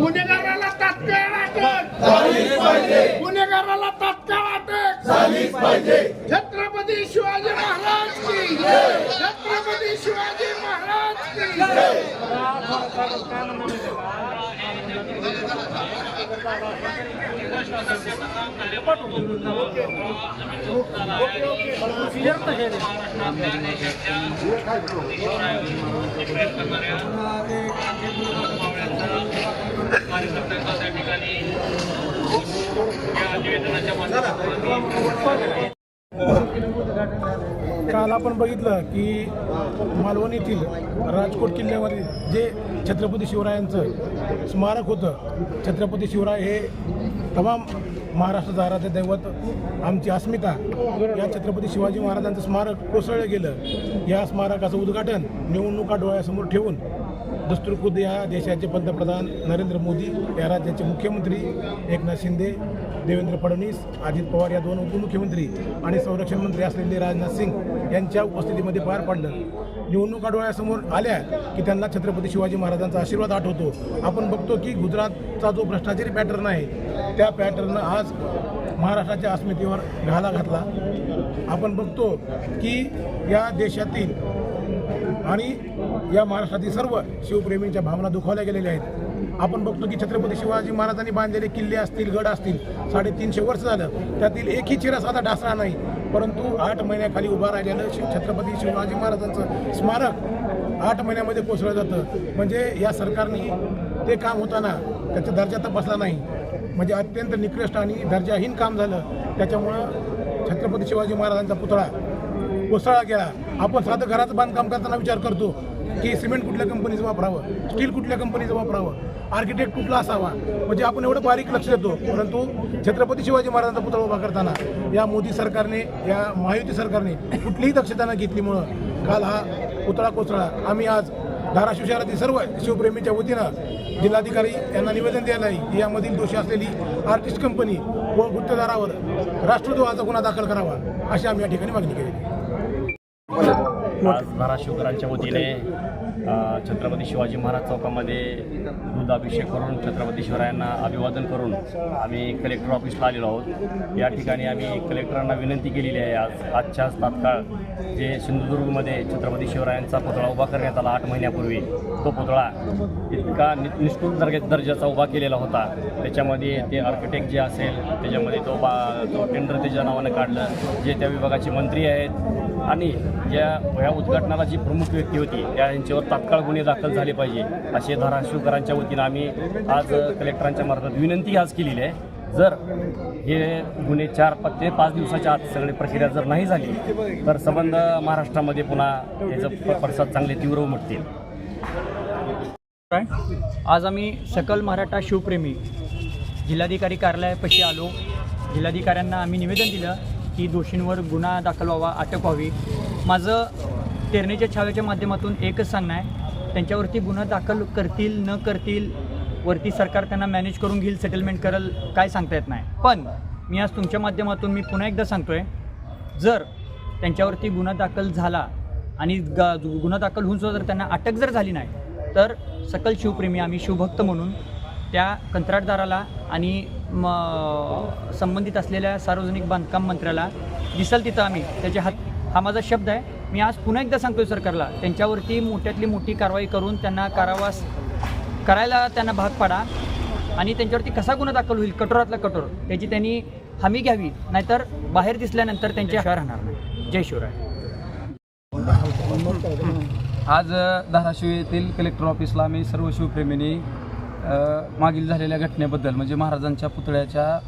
गुन्हेगाराला तात्काळ अटक गुन्हेगाराला तात्काळ अटक छत्रपती शिवाजी महाराज की छत्रपती शिवाजी महाराज की कार्यकर्त्यांचा त्या ठिकाणी या अधिवेशनाच्या माध्यमातून काल आपण बघितलं की मालवण येथील राजकोट किल्ल्यावरील जे छत्रपती शिवरायांचं स्मारक होतं छत्रपती शिवराय हे तमाम महाराष्ट्र आराध्य दैवत आमची अस्मिता या छत्रपती शिवाजी महाराजांचं स्मारक कोसळलं गेलं. या स्मारकाचं उद्घाटन निवडणुका डोळ्यासमोर ठेवून दस्तूरखुद या देशाचे पंतप्रधान नरेंद्र मोदी या राज्याचे मुख्यमंत्री एकनाथ शिंदे देवेंद्र फडणवीस अजित पवार या दोन उपमुख्यमंत्री आणि संरक्षण मंत्री असलेले राजनाथ सिंग यांच्या उपस्थितीमध्ये पार पडलं. निवडणुका डोळ्यासमोर आल्या की त्यांना छत्रपती शिवाजी महाराजांचा आशीर्वाद आठवतो. आपण बघतो की गुजरातचा जो भ्रष्टाचारी पॅटर्न आहे त्या पॅटर्ननं आज महाराष्ट्राच्या अस्मितेवर घाला घातला. आपण बघतो की या देशातील आणि या महाराष्ट्रातील सर्व शिवप्रेमींच्या भावना दुखावल्या गेलेल्या आहेत. आपण बघतो की छत्रपती शिवाजी महाराजांनी बांधलेले किल्ले असतील गड असतील साडेतीनशे वर्ष झालं. त्यातील एकही चिरा साधा डासरा नाही. परंतु आठ महिन्याखाली उभा राहिलेलं छत्रपती शिवाजी महाराजांचं स्मारक आठ महिन्यामध्ये कोसळलं जातं. म्हणजे या सरकारने ते काम होताना त्याचा दर्जा तपासला नाही. म्हणजे अत्यंत निकृष्ट आणि दर्जाहीन काम झालं. त्याच्यामुळं छत्रपती शिवाजी महाराजांचा पुतळा कोसळा गेला आपण साधं घराचं बांधकाम करताना विचार करतो की सिमेंट कुठल्या कंपनीचं वापरावं? स्टील कुठल्या कंपनीचं वापरावं? आर्किटेक्ट कुठला असावा? म्हणजे आपण एवढं बारीक लक्ष देतो. परंतु छत्रपती शिवाजी महाराजांचा पुतळा उभा करताना या मोदी सरकारने या महायुती सरकारने कुठलीही दक्षता न घेतलीमुळं काल हा पुतळा कोसळा आम्ही आज धाराशिव शहरातील सर्व शिवप्रेमीच्या वतीनं जिल्हाधिकारी यांना निवेदन द्यायला आहे की यामधील दोषी असलेली आर्टिस्ट कंपनी व गुत्तेदारावर राष्ट्रद्रोहाचा गुन्हा दाखल करावा अशी आम्ही या ठिकाणी मागणी केली आज धाराशिवकरांच्या वतीने छत्रपती शिवाजी महाराज चौकामध्ये दुधाभिषेक करून छत्रपती शिवरायांना अभिवादन करून आम्ही कलेक्टर ऑफिसला आलेलो आहोत. या ठिकाणी आम्ही कलेक्टरांना विनंती केलेली आहे आज. आजच्याच तात्काळ जे सिंधुदुर्गमध्ये छत्रपती शिवरायांचा पुतळा उभा करण्यात आला आठ महिन्यापूर्वी तो पुतळा इतका नि निष्ठुर दर्जा दर्जाचा उभा केलेला होता. त्याच्यामध्ये ते आर्किटेक्ट जे असेल त्याच्यामध्ये तो बा तो टेंडर त्याच्या नावानं काढलं. जे त्या विभागाचे मंत्री आहेत आणि ज्या या उद्घाटनाला जी प्रमुख व्यक्ती होती त्या यांच्यावर तात्काळ गुन्हे दाखल झाले पाहिजे असे धाराशिवकरांच्या वतीनं आम्ही आज कलेक्टरांच्या मार्फत विनंती आज केलेली आहे. जर हे गुन्हे चार पाच ते पाच दिवसाच्या आत सगळी प्रक्रिया जर नाही झाली तर संबंध महाराष्ट्रामध्ये पुन्हा त्याचं पडसाद चांगले तीव्र उमटतील. आज आम्ही सकल मराठा शिवप्रेमी जिल्हाधिकारी कार्यालयापाशी आलो. जिल्हाधिकाऱ्यांना आम्ही निवेदन दिलं की दोषींवर गुन्हा दाखल व्हावा अटक व्हावी. माझं तेरणीच्या छाव्याच्या माध्यमातून एकच सांगणं आहे. त्यांच्यावरती गुन्हा दाखल करतील न करतील वरती सरकार त्यांना मॅनेज करून घेईल सेटलमेंट करेल काय सांगता येत नाही. पण मी आज तुमच्या माध्यमातून मी पुन्हा एकदा सांगतो आहे जर त्यांच्यावरती गुन्हा दाखल झाला आणि ग गुन्हा दाखल होऊन सुद्धा जर त्यांना अटक जर झाली नाही तर सकल शिवप्रेमी आम्ही शिवभक्त म्हणून त्या कंत्राटदाराला आणि म संबंधित असलेल्या सार्वजनिक बांधकाम मंत्र्याला दिसल तिथं आम्ही. त्याचे हात हा माझा शब्द आहे. मी आज पुन्हा एकदा सांगतोय सरकारला त्यांच्यावरती मोठ्यातली मोठी कारवाई करून त्यांना कारावास करायला त्यांना भाग पाडा आणि त्यांच्यावरती कसा गुन्हा दाखल होईल कठोरातला कठोर त्याची त्यांनी हमी घ्यावी नाहीतर बाहेर दिसल्यानंतर त्यांचे शिवाय राहणार नाही. जय शिवराय. आज धाराशिव येथील कलेक्टर ऑफिसला आम्ही सर्व शिवप्रेमींनी मागील झालेल्या घटनेबद्दल म्हणजे महाराजांच्या पुतळ्याच्या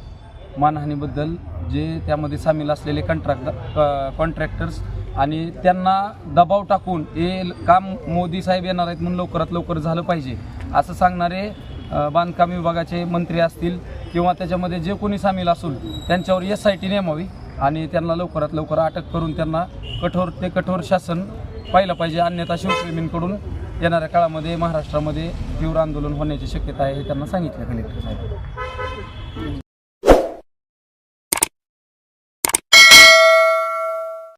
मानहानीबद्दल जे त्यामध्ये सामील असलेले कंट्रॅक्ट कॉन्ट्रॅक्टर्स आणि त्यांना दबाव टाकून हे काम मोदी साहेब येणार आहेत म्हणून लवकरात लवकर झालं पाहिजे. असं सांगणारे बांधकाम विभागाचे मंत्री असतील किंवा त्याच्यामध्ये जे कोणी सामील असून त्यांच्यावर एस आय टी नेमावी आणि त्यांना लवकरात लवकर अटक करून त्यांना कठोर ते कठोर शासन पाहिलं पाहिजे अन्यथा शिवप्रेमींकडून येणाऱ्या काळामध्ये महाराष्ट्रामध्ये तीव्र आंदोलन होण्याची शक्यता आहे हे त्यांना सांगितलं कलेक्टर साहेब.